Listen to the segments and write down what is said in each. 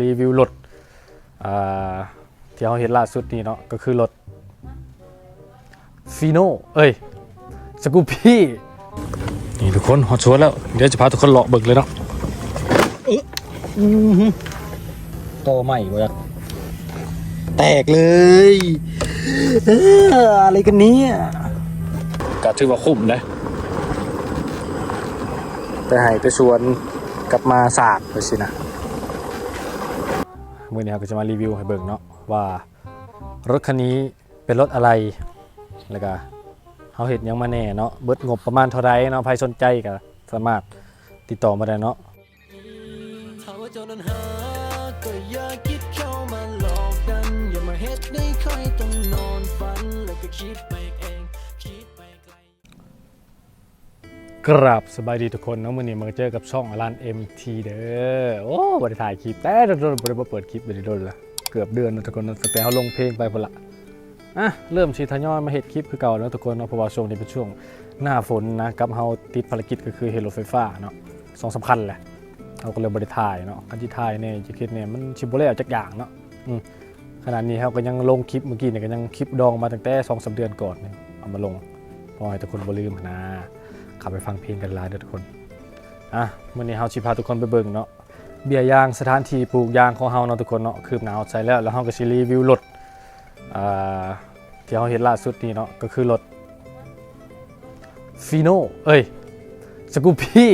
รีวิวรถอ่าที่เราเห็นล่าสุดนี่เนาะก็คือรถฟีโนเอ้ยสกูปี้นี่ทุกคนฮอตชวนแล้ว เดี๋ยวจะพาทุกคนเลาะเบิกเลยเนาะโตใหม่เว้ยแตกเลยเอ้ออะไรกันเนี่ยก็ถือว่าคุ้มนะแต่ให้ไปชวนกลับมาสากไปสินะ มื่อนี้เราก็จะมารีวิวให้เบิ่งเนาะว่ารถคันนี้เป็นรถอะไรแล้วก็เขาเห็นยังมาแน่เนาะเบิดงบประมาณเท่าไรเนาะใครสนใจก็สามารถติดต่อมาได้เนาะอย่ามาเฮ็ดให้ค่อยต้องนอนฝันแล้วก็คิดไป กราบสบายดีทุกคนเนาะมื่อนี้มาเจอกับช่องอลัน MT เด้อโอ้บริถ่ายคลิปแต่โดนบริเปิดคลิปบริโดนละเกือบเดือนแล้วทุกคนตั้งแต่เขาลงเพลงไปพนละอะเริ่มชีทยอยมาเห็ดคลิปคือเก่าแล้วทุกคนเนาะเพราะว่าช่วงนี้เป็นช่วงหน้าฝนนะกับเฮาติดภารกิจก็คือเฮโรไฟฟ้าเนาะสองสำคัญแหละเราก็เลยบริถ่ายเนาะกันที่ถ่ายเนี่ยจะคิดเนี่ยมันชิบเล่จักอย่างเนาะอืมขนาดนี้เราก็ยังลงคลิปเมื่อกี้เนี่ยก็ยังคลิปดองมาตั้งแต่สองสามเดือนก่อนเนี่ยเอามาลงพอให้ทุกคนบ่ลืมนะ ขับไปฟังเพลงกันหลายเด้อทุกคน อะวันนี้เฮาสิพาทุกคนไปเบิ่งเนาะ เบียร์ยางสถานที่ปลูกยางของเฮาเนาะทุกคนเนาะ คืบหน้าเอาใจแล้ว แล้วเฮาก็สิรีวิวรถอ่าที่เฮาเห็นล่าสุดนี่เนาะ ก็คือรถฟีโนเอ้ย สกูปี้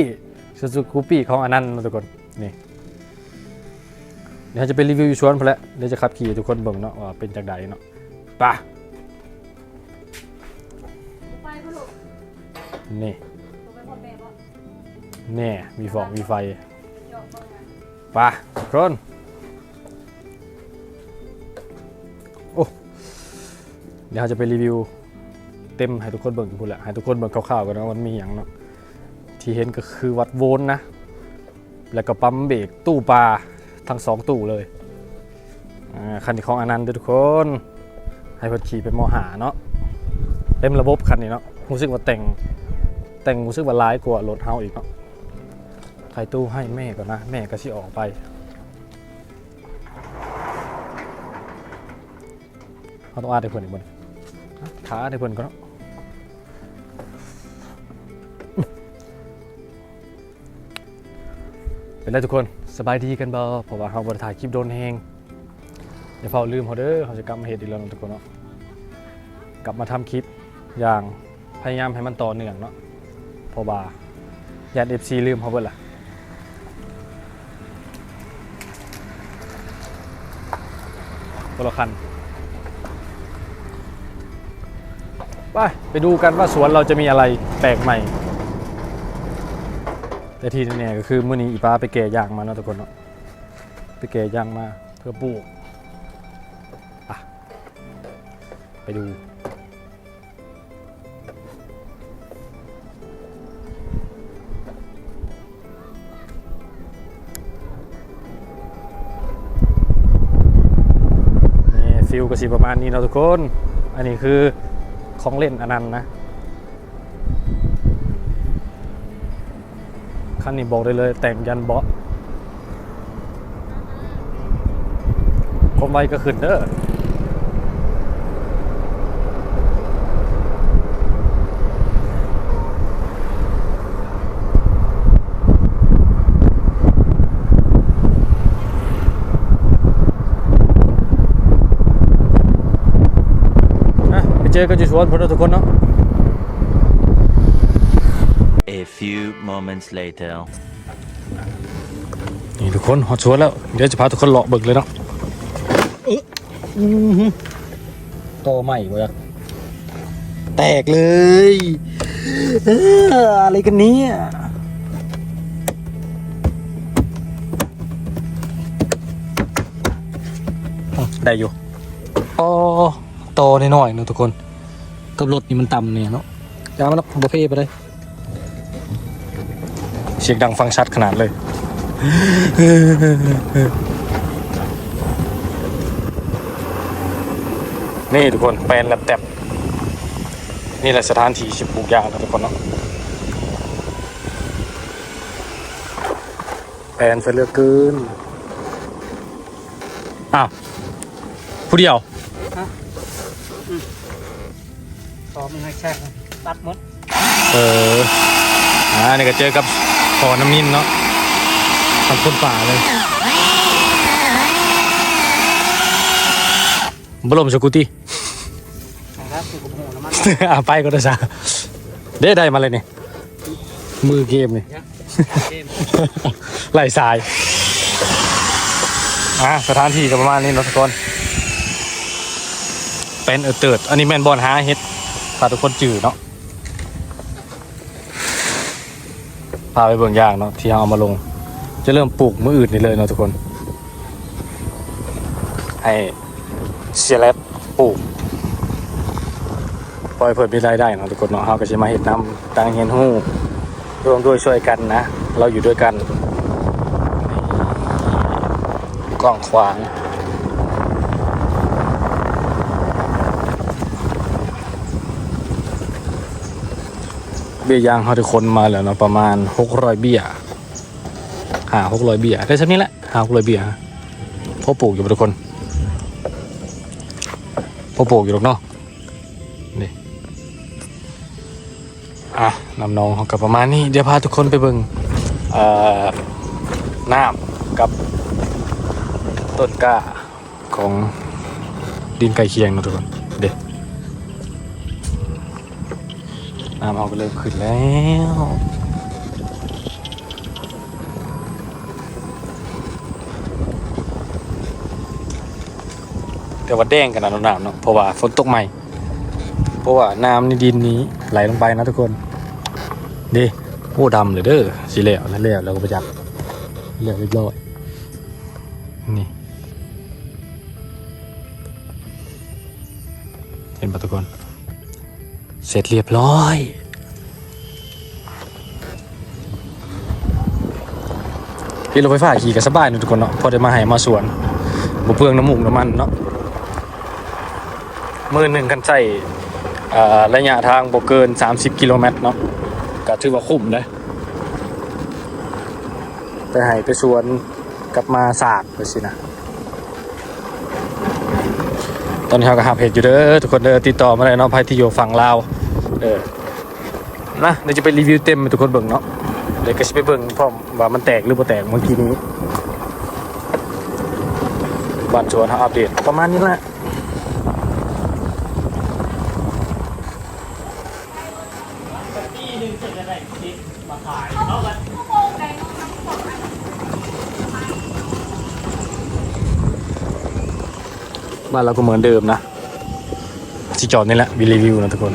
สกูปี้ของอันนั้นเนาะทุกคน นี่เดี๋ยวจะไปรีวิวอยู่สวนพนแหล้วเดี๋ยวจะขับขี่ให้ทุกคนเบิ่งเนาะว่าเป็นจังใดเนาะไป่ะไปพ่อลูกนี่ แน่มีฟองมีไฟไงไป่ะทุกคนโอ้เดี๋ยวเราจะไปรีวิว เต็มให้ทุกคนเบิ่งพูดแหละให้ทุกคนเบิ่งคร่าวๆกันนะมันมีอย่างเนาะที่เห็นก็คือวัดโวลต์นะ แล้วก็ปั๊มเบรกตู้ปลาทั้งสองตู้เลยอ่าคันนี้ของอนันต์ทุกคน ให้เพิ่นขี่เป็นมอหาเนาะเต็มระบบคันนี้เนาะรู้สึกว่าแต่งแต่งรู้สึกว่าร้ายกว่ารถเฮาอีกเนาะ ใครตู้ให้แม่ก่อนนะ แม่ก็สิออกไปเขาต้องอาดให้เพิ่นอีกบนขาให้เพิ่นก่อนเนาะเป็นไรทุกคนสบายดีกันบ่เพราะว่าเฮาบ่ได้ถ่ายคลิปโดนแฮงอย่าเฝ้าลืมเขาเด้อเขาจะกลับมาเฮ็ดอีกแล้วนะทุกคนเนาะกลับมาทำคลิปอย่างพยายามให้มันต่อเนื่องเนาะเพราะว่าญาติ FC ลืมเขาเบิดล่ะ คนละคัน ไป ไปดูกันว่าสวนเราจะมีอะไรแปลกใหม่ แต่ที่แน่ๆก็คือมื่อนี้อีป้าไปแก่ยางมาเนาะทุกคนเนาะไปแก่ยางมาเพื่อปลูกอะไปดู ฟิลก็สิประมาณนี้เนาะทุกคน อันนี้คือของเล่นอนันต์นะคันนี้บอกได้เลย แต่งยันเบาะความไวก็ขึ้นเด้อ อะไปเจอกันที่สวนพวกเราทุกคนเนาะ A few moments later. นี่ทุกคนฮอตชวนแล้ว เดี๋ยวจะพาทุกคนเลาะเบิกเลยเนาะโตใหม่เว้ยแตกเลยเอ้ออะไรกันเนี่ยอืมได้อยู่อ๋อโตนิดหน่อยๆเนอะทุกคน กับรถนี่มันต่ำเนี่ยเนาะยามันบะเพ่ไปเลยเสียงดังฟังชัดขนาดเลยนี่ทุกคนแปลนแลบแตบนี่แหละสถานที่ชิปลูกยางนะทุกคนเนาะแปลนเสลือเกินอ้าวผู้เดียว อมันให้แช่งตัดหมดเอออ่านี่ก็เจอกับพอน้ำนิ่นเนาะทำคนป่าเลยบรมสกุตี้นะครับคือกับหูน้ำมันอะไปก็ได้ซะเด้ได้มาเลยนี่มือเกมนี่เกมไหลสายอะสถานที่ก็ประมาณนี้เนาะทุกคนเป็นเออเติร์ดอันนี้แมนบอลหาเฮ็ด พาทุกคนจืดเนาะพาไปเบิ่งยางเนาะที่เอามาลง จะเริ่มปลูกมืออื่นนี่เลยเนาะทุกคน ให้เสียแลบปลูกปล่อยเพิ่มมีรายได้เนาะทุกคนเนาะเฮาก็สิมาเฮ็ดน้ำตังเฮียนฮู้ร่วมด้วยช่วยกันนะ เราอยู่ด้วยกันกล้องขวาง เบี้ยยางเฮาทุกคนมาแล้วเนาะประมาณ600เบี้ยหา600เบี้ยได้สักนี้แหละหา600เบี้ยพอปลูกอยู่ทุกคนพอปลูกอยู่หรอกเนาะนี่อะนำน้องเขากับประมาณนี้เดี๋ยวพาทุกคนไปเบิ่งเอ่อน้ำกับต้นกล้าของดินไก่เคียงนะทุกคน น้ำเอาก็เริ่มขึ้นแล้วแต่ว่าแดงกันนะน้ำเนาะเพราะว่าฝนตกใหม่ เพราะว่าน้ำในดินนี้ไหลลงไปนะทุกคนดีโอ้ดำเลยเด้อสีเหลวแล้วเหลวแล้วก็ไปจับเหลวเรียบร้อยนี่เห็นปะทุกคน เสร็จเรียบร้อย พี่รถไฟฟ้าขี่กันสบายนะทุกคนเนาะพอได้มาให้มาสวนบ่เปลืองน้ำมูกน้ำมันเนาะมือหนึ่งกันใส่ระยะทางบ่เกิน 30 กิโลเมตรเนาะก็ถือว่าคุ้มเลยไปให้ไปสวนกลับมาสากไปสินะตอนนี้เราก็หาเพจอยู่เด้อทุกคนเด้อติดต่อมาได้เนาะภายที่อยู่ฝั่งลาว เออนะเดี๋ยวจะไปรีวิวเต็มให้ทุกคนเบิ่งเนาะเดี๋ยวก็จะไปเบิ่งพร้อมว่ามันแตกหรือบ่แตกเมื่อกี้นี้บ้านสวนเขาอัปเดตประมาณนี้แหละบ้านเราก็เหมือนเดิมนะที่จอดนี่แหละวีรีวิวนะทุกคน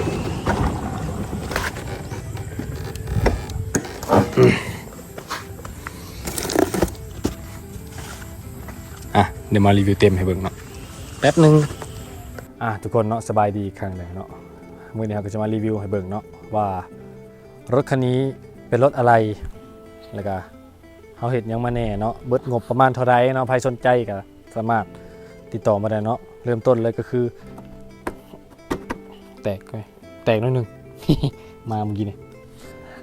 อืมอะเดี๋ยวมารีวิวเต็มให้เบิ่งเนาะแป๊บหนึ่งอะทุกคนเนาะสบายดีอีกครั้งหนึ่งเนาะมื่อนี้เราก็จะมารีวิวให้เบิ่งเนาะว่ารถคันนี้เป็นรถอะไรแล้วก็เขาเห็นยังมาแน่เนาะเบิดงบประมาณเท่าไรเนาะใครสนใจก็สามารถติดต่อมาได้เนาะเริ่มต้นเลยก็คือ แตกไปแตกนิดนึงมาเมื่อกี้นี่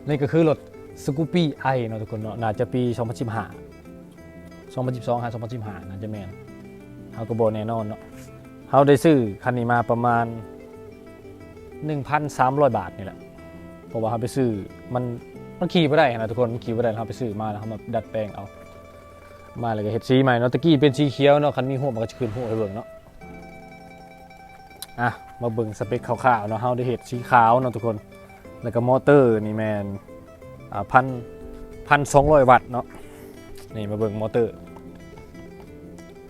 นี่ก็คือรถ สกูปี้ไอเนาะทุกคนเนาะน่าจะปี 2015 2012หา2015น่าจะแม่นเฮาก็บ่แน่นอนเนาะเฮาได้ซื้อคันนี้มาประมาณ 1,300 บาทนี่แหละเพราะว่าเฮาไปซื้อมันมันขี่บ่ได้นะทุกคนมันขี่บ่ได้เฮาไปซื้อมาแล้วเฮามาดัดแปลงเอา มาเลยก็เห็ดสีใหม่เนาะตะกี้เป็นสีเขียวเนาะคันมีหัวมันก็จะขึ้นหัวให้เบิ่งเนาะอะมาเบิ่งสเปคคร่าวๆเนาะเฮาได้เห็ดสีขาวเนาะทุกคน แล้วก็มอเตอร์นี่แมนอ่า พันพันสองร้อยวัตต์เนาะนี่มาเบิ่งมอเตอร์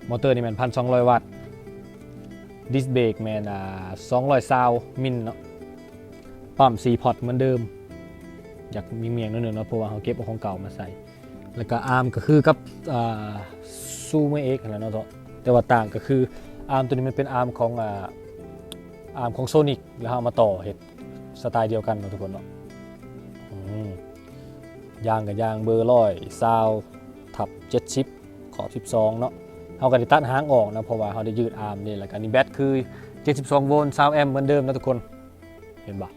มอเตอร์นี่แมนพันสองร้อยวัตต์ดิสเบรกแมนอ่าสองร้อยซาวมิลเนาะปั๊มสีพอตเหมือนเดิม อยากมีเมียงนิดนึงเนาะเพราะว่าเขาเก็บเอาของเก่ามาใส่ แล้วก็อาร์มก็คือกับอ่าซูเมเอ็กนั่นแหละเนาะเถอะแต่ว่าต่างก็คืออาร์มตัวนี้มันเป็นอาร์มของอ่าอาร์มของโซนิกแล้วเอามาต่อเห็ดสไตล์เดียวกันเนาะทุกคนเนาะอืม ยางกับยางเบอร์ร้อยซาวทับเจ็ดชิปขอบ 12 เนาะเอากันตัดหางออกนะ เพราะว่าเขาได้ยืดอาร์มนี่แหละกันนี่แบตคือ 72 โวลต์ซาวแอมเหมือนเดิมนะทุกคน เห็นปะ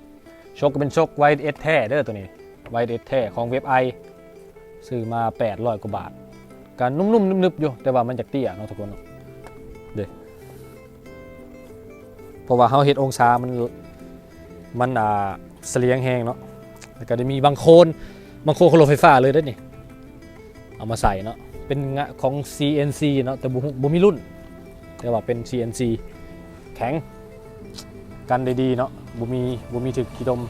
ชกก็เป็นชกไวท์เอสแท้เด้อตัวนี้ไวท์เอสแท้ของเว็บไอซื้อมา 800 กว่าบาท การนุ่มๆนึบๆอยู่ แต่ว่ามันจากเตี้ยเนาะทุกคนเนาะเด้เพราะว่าเฮาเฮ็ดองศามันมันอ่าเสลียงแห้งเนาะแล้วก็ได้มีบางโคน บางโคนของรไฟฟ้าเลยเด้นี่ เอามาใส่เนาะ เป็นงะของ CNC เนาะแต่บ่ฮู้บ่มีรุ่นแต่ว่าเป็น CNC แข็ง กันได้ดีเนาะบ่มีบ่มีถึกขี้ดม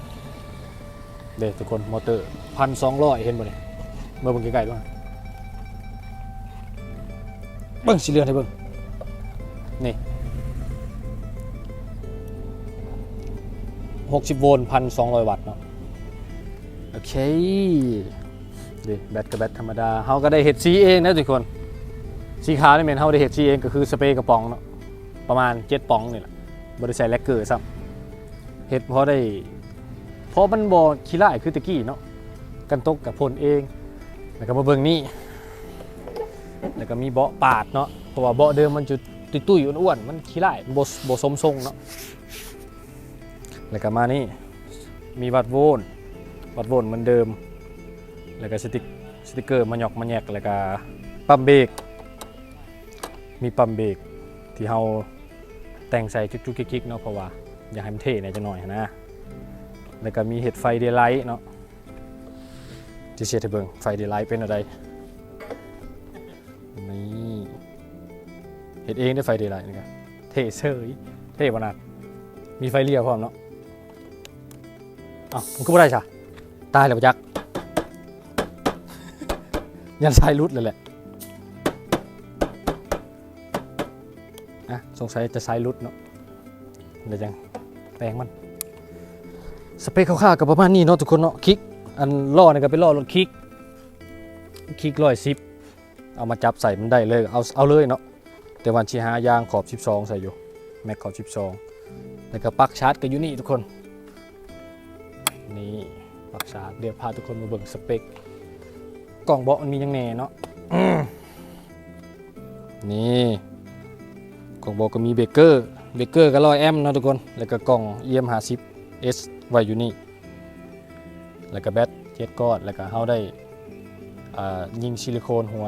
เด้ทุกคนมอเตอร์1,200เห็นบ่นี่เมื่อเบิ่งใกล้ๆด้วยเบิ่งสิเรือนให้เบิ่งนี่60โวลต์1,200วัตต์เนาะ โอเคดิแบตกับแบตธรรมดาเฮาก็ได้เฮ็ดสีเองนะทุกคนสีขาวนี่แม่นเฮาได้เฮ็ดสีเองก็คือสเปรย์กระป๋องเนาะประมาณ7ป๋องนี่แหละบ่ได้ใส่แลกเกอร์ซ้ำเฮ็ดเพราะได้เพราะมันบ่ขี้ร้ายคือตะกี้เนาะกันตกกับพ่นเองแล้วก็มาเบิ่งนี่แล้วก็มีเบาะปาดเนาะเพราะว่าเบาะเดิมมันจะตุ้ยๆอ้วนๆมันขี้ร้ายบ่บ่สมทรงเนาะแล้วก็มานี่มีวัดโวลต์ วัดโวลต์เหมือนเดิม แล้วก็สติกสติกเกอร์มาหยอกมาแยกแล้วก็ปั๊มเบรกมีปั๊มเบรกที่เราแต่งใส่จุกๆกิ๊กๆเนาะเพราะว่าอยากให้มันเท่หน่อยจังหน่อยนะแล้วก็มีเห็ดไฟเดย์ไลท์เนาะจะเชียร์ให้เบิ่งไฟเดย์ไลท์เป็นอะไรนี่เห็ดเองได้ไฟเดย์ไลท์นี่ครับเท่เซยเท่ขนาดมีไฟเลี้ยวพร้อมเนาะอ้าวมันก็ไม่ได้ใช่ ตายแล้วปะจักยันสายรุดเลยแหละอะสงสัยจะไซส์รุดเนาะเดี๋ยวจังแปลงมัน สเปคคร่าวๆกับประมาณนี้เนาะทุกคนเนาะคลิก อันล่อเนี่ยก็เป็นล่อรถคลิกคลิกร้อยสิบเอามาจับใส่มันได้เลยเอาเอาเลยเนาะแต่วันชีหายางขอบ 12 ใส่อยู่ แม็กขอบ 12 แล้วก็ปลั๊กชาร์จก็อยู่นี่ทุกคน นี่ ปักชาร์จเดี๋ยวพาทุกคนมาเบิ่งสเปคกล่องเบาะมันมียังแหน่เนาะนี่กล่องเบอกก็มีเบเกอร์เบเกอร์ก็ร้อยแอมป์เนาะทุกคน แล้วก็กล่อง EM 50 S ไว้อยู่นี่ แล้วก็แบตเจ็ดก้อนแล้วก็เฮาได้ยิงซิลิโคนหัว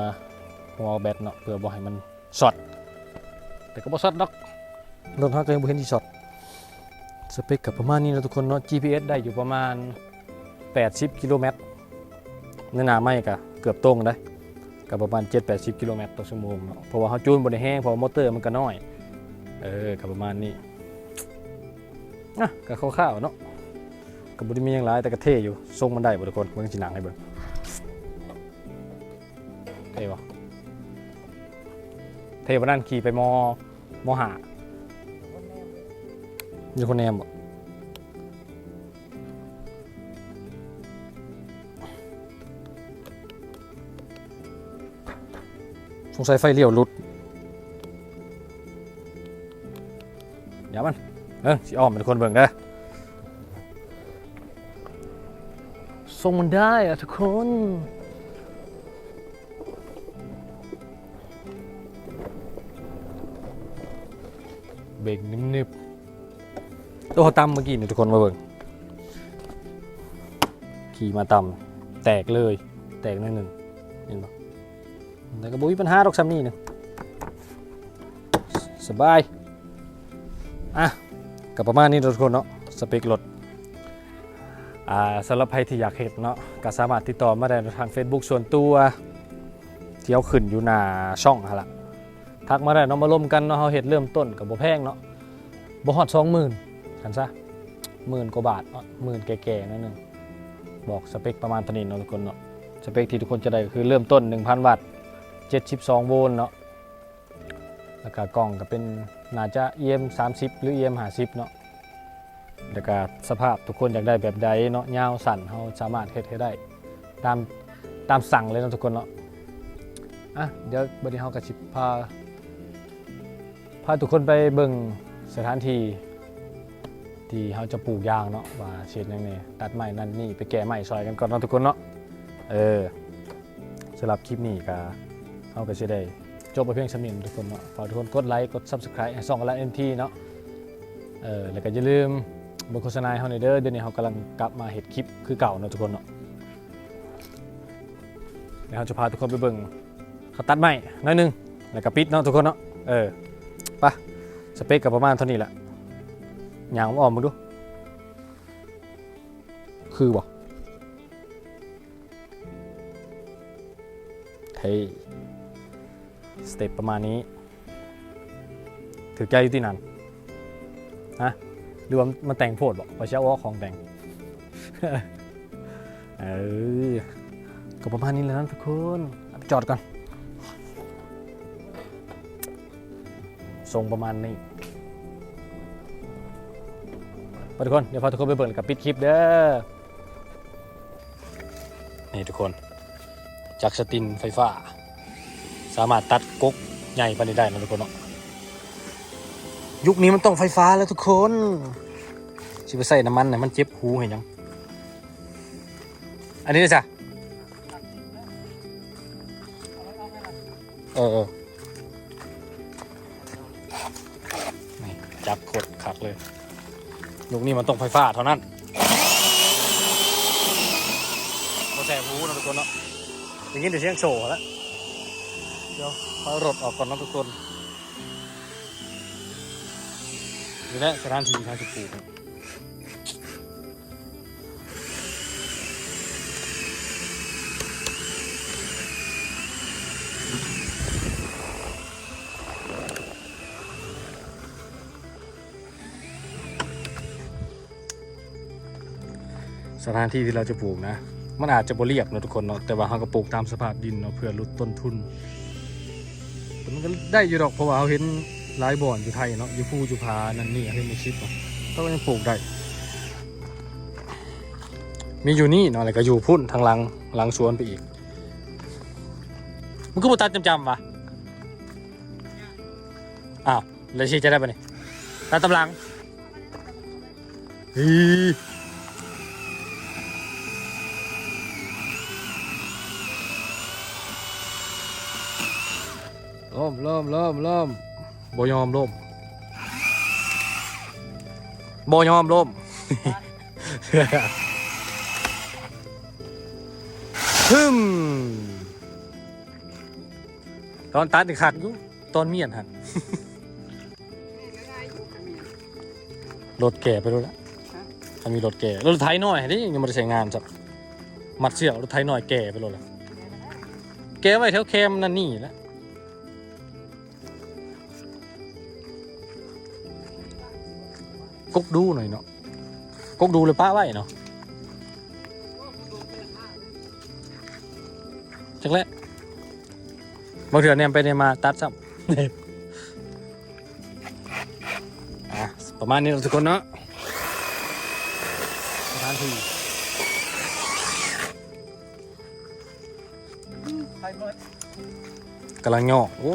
หัวแบตเนาะเพื่อบ่ให้มันช็อตแต่ก็บ่ช็อตดอกรถเฮาก็ยังบ่เห็นที่ช็อตสเปคกับประมาณนี้เนาะทุกคนเนาะ GPS ได้อยู่ประมาณ 80กิโลเมตรในหน้าไม่ก็เกือบตรงได้กับประมาณ 7-80กิโลเมตรต่อชั่วโมงเนาะเพราะว่าเขาจูนบนแห้งเพราะว่ามอเตอร์มันก็น้อย เออกับประมาณนี้อะก็คร่าวๆเนาะกับบริมีอย่างไรแต่ก็เท่อยู่ทรงมันได้บ่ทุกคนเบิ่งสิหนังให้เบิ่งเท่บ่เท่บ่นั่นขี่ไปมอมอหาอยู่คนแนมบ่ สงสัยไฟเลี้ยวหลุดอย่ามันเออสิอ้อมเป็นคนเบิ่งเด้อทรงมันได้อะทุกคนเบรกนิบๆตัวเขาต่ำเมื่อกี้นี่ทุกคนมาเบิ่งขี่มาต่ำแตกเลย แตกหนิดหนึ่งเห็นปะ แต่ก็บ่มีปัญหาดอกซ้ำนี่หนึงสบาย อะกับประมาณนี้ทุกคนเนาะสเปครถอ่าสำหรับใครที่อยากเห็นเนาะก็สามารถติดต่อมาได้ทาง Facebook ส่วนตัวเที่เอาขึ้นอยู่หน้าช่องหั่นละทักมาได้เนาะมาร่วมกันเนาะเฮาเฮ็ดเริ่มต้นกับบ่แพงเนาะบ่ฮอด20,000กันซะหมื่นกว่าบาทหมื่นแก่ๆนั่นนึงบอกสเปคประมาณเท่านี้เนาะทุกคนเนาะสเปคที่ทุกคนจะได้ก็คือเริ่มต้น 1,000 วัตต์ 72 โวลต์เนาะแล้วก็กล่องก็เป็นน่าจะ EM 30 หรือ EM 50เนาะแล้วก็สภาพทุกคนอยากได้แบบใดเนาะยาวสั้นเราสามารถเฮ็ดให้ได้ ตามตามสั่งเลยเนาะทุกคนเนาะอะเดี๋ยวบัดนี้เฮาก็สิพาพาทุกคนไปเบิ่งสถานที่ที่เฮาจะปลูกยางเนาะว่าเช่นยังไงตัดไม้นั่นนี่ไปแก้ไม้ซอยกันก่อนเนาะทุกคนเนาะเออสำหรับคลิปนี้ก็ เฮาก็สิได้จบไปเพียงสำนิมทุกคนเนาะฝากทุกคนกดไลค์กด Subscribe ให้ช่องละเอ็นทีเนาะเออแล้วก็อย่าลืมบทโฆษณาให้เฮาหน่อยเด้อเดี๋ยวนี้เฮากำลังกลับมาเฮ็ดคลิปคือเก่าเนาะทุกคนเนาะเดี๋ยวเฮาจะพาทุกคนไปเบิ่งเขาตัดไม้หน้อยนึงแล้วก็ปิดเนาะทุกคนเนาะเออสเปคกับประมาณเท่านี้แหละยางออกมาดู คือบ่เฮ้ย สเต็ปประมาณนี้ถือใจอยู่ที่นั่นฮะรว่ามันแต่งโพดบอกว่าเช้าว่าของแต่งเออก็ประมาณนี้แล้วนะทุกคนไปจอดก่อนทรงประมาณนี้ไปทุกคน เดี๋ยวพาทุกคนไปเบิ่งกับปิดคลิปเด้อ นี่ทุกคน จากสตินไฟฟ้า สามารถตัดก๊กใหญ่ไปานนี้ได้นะทุกคนเนาะยุคนี้มันต้องไฟฟ้าแล้วทุกคนสิไปใส่น้ำมันเนี่ยมันเจ็บหูเห็นยัง อันนี้เลยจ้ะเออเออนี่จับขดขัดเลยยุคนี้มันต้องไฟฟ้าเท่านั้นมาแสบหูนะทุกคนเนาะอย่างนี้เดี๋ยวเสียงโชว์แล้ว เดี๋ยวเอารถออกก่อนนะทุกคนนี่แหละสถานที่ทางจะปลูกสถานที่ที่เราจะปลูกนะ มันอาจจะบเรียบนะทุกคนเนาะ แต่ว่าเราก็ปลูกตามสภาพดินเนาะเพื่อลดต้นทุน แต่มันก็ได้อยู่ดอกเพราะว่าเราเห็นหลายบ่อนอยู่ไทยเนาะอยู่ภูอยู่พานั่นนี่เห็นในคลิปเนาะก็ยังปลูกได้ มีอยู่นี่เนาะอะไรก็อยู่พุ่นทางหลังหลังสวนไปอีก มันก็บ่ตัดจำๆวะอ้าวแล้วชี้จะได้ปะเนี่ยตัดตำลังฮี ล่มล่มล่มล่มบ่ยอมล่มบ่ยอมล่มฮึมตอนตัดขัดอยู่ตอนเมียนหันรถแก่ไปดูแล้วถ้ามีรถแก่รถไถน้อยนี่ยังไม่ได้ใช้งานจับมัดเชือกรถไถน้อยแก่ไปรถแล้วแก่ไว้แถวแคมนั่นนี่แล้ว กกดูหน่อยเนาะกกดูเลยป้าไว้เนาะจังแรกบางเถื่อเนี่ยไปเนี่ยมาตัดซ้ำอะประมาณนี้เราทุกคนเนาะสถานที่ไปเบิดกำลังงอกโอ้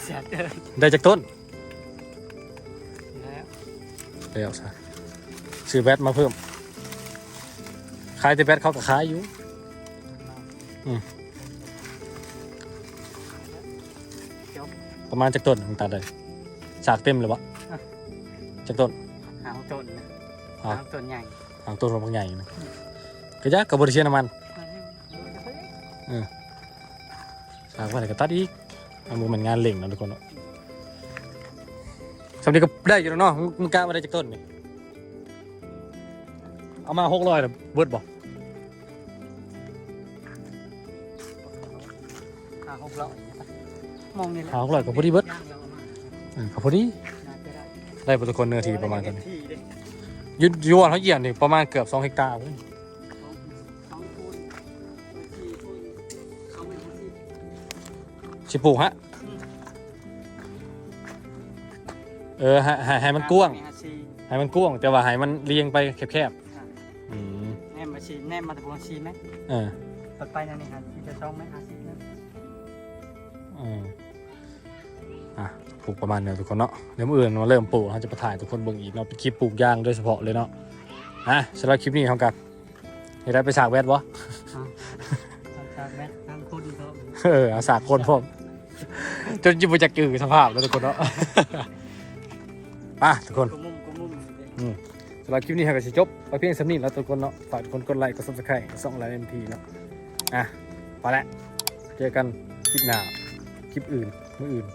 เสียเดินได้จากต้นแล้ว เดี๋ยวซะซื้อแบตมาเพิ่มขายแต่แบตเขาก็ขายอยู่ประมาณจากต้นของตาได้สากเต็มเลยวะจากต้นหางต้นนะอ่าหางต้นใหญ่หางต้นของบางใหญ่นะกระยะกับบริเชียน้ำมันสากว่าไหนก็ตัดอีกเอามือมันงานเล่งเนาะทุกคนเนาะ สำเร็จก็ได้อยู่แล้วเนาะมึงมึงกล้ามาได้จากต้นนี่เอามาหกร้อยนะเบิร์ดบอกหางหกร้อยมองนี่แหละหาหกร้อยกับพอดีเบิร์ดย่างเราเอามาเออกับพอดีน่าจะได้ได้ประคนเนื้อทีประมาณเท่านี้ที่เด้ยุดยวนเขาเหยียบนี่ประมาณเกือบสองเฮกตาร์เว้ยสองคูณสี่คูณเขาไม่รู้สิสิปลูกฮะ เออให้ให้ให้มันกว้างแม่ชีให้มันกว้าง แต่ว่าให้มันเรียงไปแคบๆอืมแน่มาชีแน่มาตะบนชีไหมเออตัดไปนั่นนี่ฮะที่จะช่องไหมห้าสิบนะเอออะปลูกประมาณเนี้ยทุกคนเนาะเดี๋ยวมื่ออื่นมาเริ่มปลูกเราจะไปถ่ายทุกคนเบิ่งอีกเนาะเป็นคลิปปลูกย่างโดยเฉพาะเลยเนาะอะสำหรับคลิปนี้ทำกันเห็นได้ไปสากแวดวะทางการแม่ทางคนเขา เออเอาสากคนพร้อมจนจิบจะกือสภาพแล้วทุกคนเนาะ ป่ะทุกคนกมุมกุมุมสำหรับคลิปนี้คราก็จะจบไปเพียงสำนี้แล้วทุกคนเนาะฝากทุกคนกดไลค์กดซับสไครต์ส่องไลน์เอ็มทีเนาะอะไปแล้วเจอกันคลิปหน้าคลิปอื่นมืออื่น